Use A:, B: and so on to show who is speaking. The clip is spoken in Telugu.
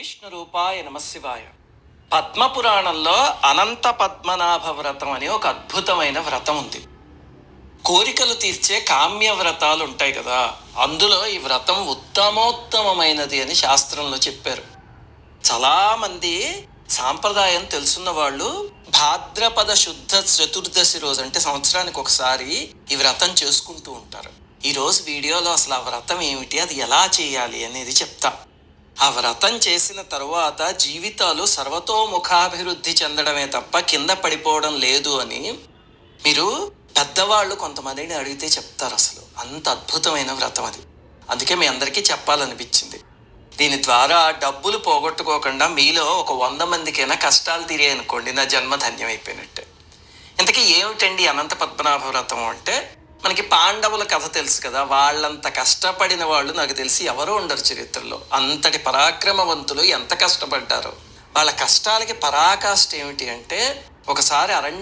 A: విష్ణు రూపాయ నమశివాయ పద్మపురాణంలో అనంత పద్మనాభ వ్రతం అని ఒక అద్భుతమైన వ్రతం ఉంది. కోరికలు తీర్చే కామ్య వ్రతాలు ఉంటాయి కదా అందులో ఈ వ్రతం ఉత్తమోత్తమమైనది అని శాస్త్రంలో చెప్పారు. చాలామంది సాంప్రదాయం తెలుసున్న వాళ్ళు భాద్రపద శుద్ధ చతుర్దశి రోజు అంటే సంవత్సరానికి ఒకసారి ఈ వ్రతం చేసుకుంటూ ఉంటారు. ఈరోజు వీడియోలో అసలు ఆ వ్రతం ఏమిటి అది ఎలా చేయాలి అనేది చెప్తా. ఆ వ్రతం చేసిన తరువాత జీవితాలు సర్వతోముఖాభివృద్ధి చెందడమే తప్ప కింద పడిపోవడం లేదు అని మీరు పెద్దవాళ్ళు కొంతమందిని అడిగితే చెప్తారు అసలు. అంత అద్భుతమైన వ్రతం అది. అందుకే మీ అందరికీ చెప్పాలనిపించింది. దీని ద్వారా డబ్బులు పోగొట్టుకోకుండా మీలో ఒక వంద మందికైనా కష్టాలు తీరాయి అనుకోండి నా జన్మ ధన్యమైపోయినట్టే. ఇంతకీ ఏమిటండి అనంత పద్మనాభ వ్రతం అంటే? మనకి పాండవుల కథ తెలుసు కదా వాళ్ళంత కష్టపడిన వాళ్ళు నాకు తెలిసి ఎవరో ఉండరు చరిత్రలో. అంతటి పరాక్రమవంతులు ఎంత కష్టపడ్డారో. వాళ్ళ కష్టాలకి పరాకాష్ట ఏమిటి అంటే ఒకసారి అరణ్య